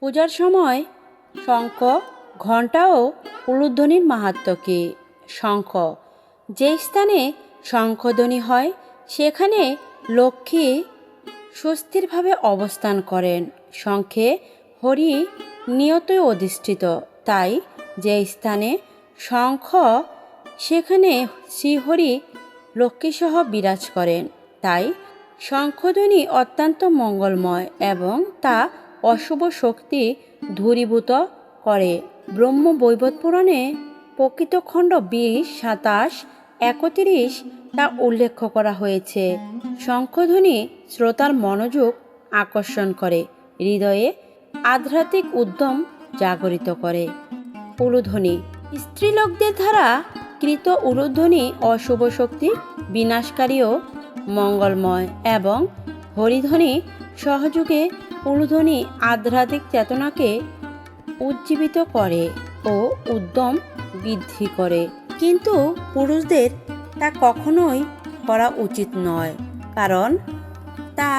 পূজার সময় শঙ্খ, ঘণ্টা ও উলুধ্বনির মাহাত্ম্য কী শঙ্খ। যে স্থানে শঙ্খধ্বনি হয়, সেখানে লক্ষ্মী সুস্থিরভাবে অবস্থান করেন। শঙ্খে হরি নিয়তই অধিষ্ঠিত, তাই যে স্থানে শঙ্খ, সেখানে শ্রীহরি লক্ষ্মীসহ বিরাজ করেন। তাই শঙ্খধ্বনি অত্যন্ত মঙ্গলময় এবং তা অশুভ শক্তি দূরীভূত করে। ব্রহ্ম বৈবত পুরাণে প্রকৃত খণ্ড বিশ, সাতাশ, একত্রিশ তা উল্লেখ করা হয়েছে। শঙ্খধ্বনি শ্রোতার মনোযোগ আকর্ষণ করে, হৃদয়ে আধ্যাত্মিক উদ্যম জাগরিত করে। উলুধ্বনি স্ত্রীলোকদের দ্বারা কৃত উলুধ্বনি অশুভ শক্তি বিনাশকারী ও মঙ্গলময় এবং হরিধ্বনি সহযোগে উলুধ্বনি আধ্যাত্মিক চেতনাকে উজ্জীবিত করে ও উদ্যম বৃদ্ধি করে। কিন্তু পুরুষদের তা কখনোই করা উচিত নয়, কারণ তা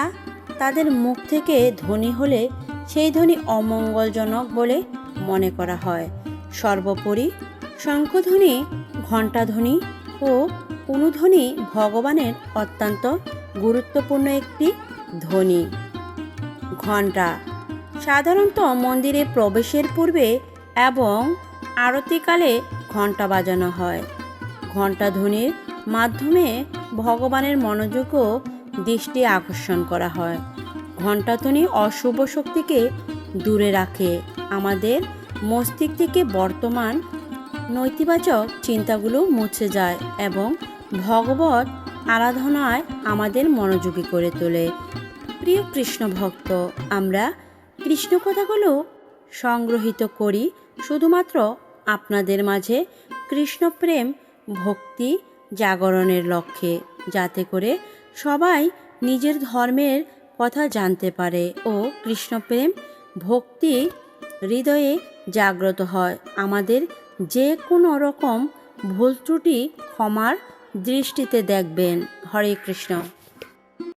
তাদের মুখ থেকে ধ্বনি হলে সেই ধ্বনি অমঙ্গলজনক বলে মনে করা হয়। সর্বোপরি শঙ্খধ্বনি, ঘণ্টাধ্বনি ও অনুধ্বনি ভগবানের অত্যন্ত গুরুত্বপূর্ণ একটি ধ্বনি। ঘণ্টা। সাধারণত মন্দিরে প্রবেশের পূর্বে এবং আরতিকালে ঘণ্টা বাজানো হয়। ঘণ্টা ধ্বনির মাধ্যমে ভগবানের মনোযোগ ও দৃষ্টি আকর্ষণ করা হয়। ঘণ্টাধ্বনি অশুভ শক্তিকে দূরে রাখে। আমাদের মস্তিষ্ক থেকে বর্তমান নৈতিবাচক চিন্তাগুলো মুছে যায় এবং ভগবত আরাধনায় আমাদের মনোযোগী করে তোলে। প্রিয় কৃষ্ণ ভক্ত, আমরা কৃষ্ণ কথাগুলো সংগ্রহিত করি শুধুমাত্র আপনাদের মাঝে কৃষ্ণপ্রেম ভক্তি জাগরণের লক্ষ্যে, যাতে করে সবাই নিজের ধর্মের কথা জানতে পারে ও কৃষ্ণপ্রেম ভক্তি হৃদয়ে জাগ্রত হয়। আমাদের যে কোনো রকম ভুল ত্রুটি ক্ষমার দৃষ্টিতে দেখবেন। হরে কৃষ্ণ।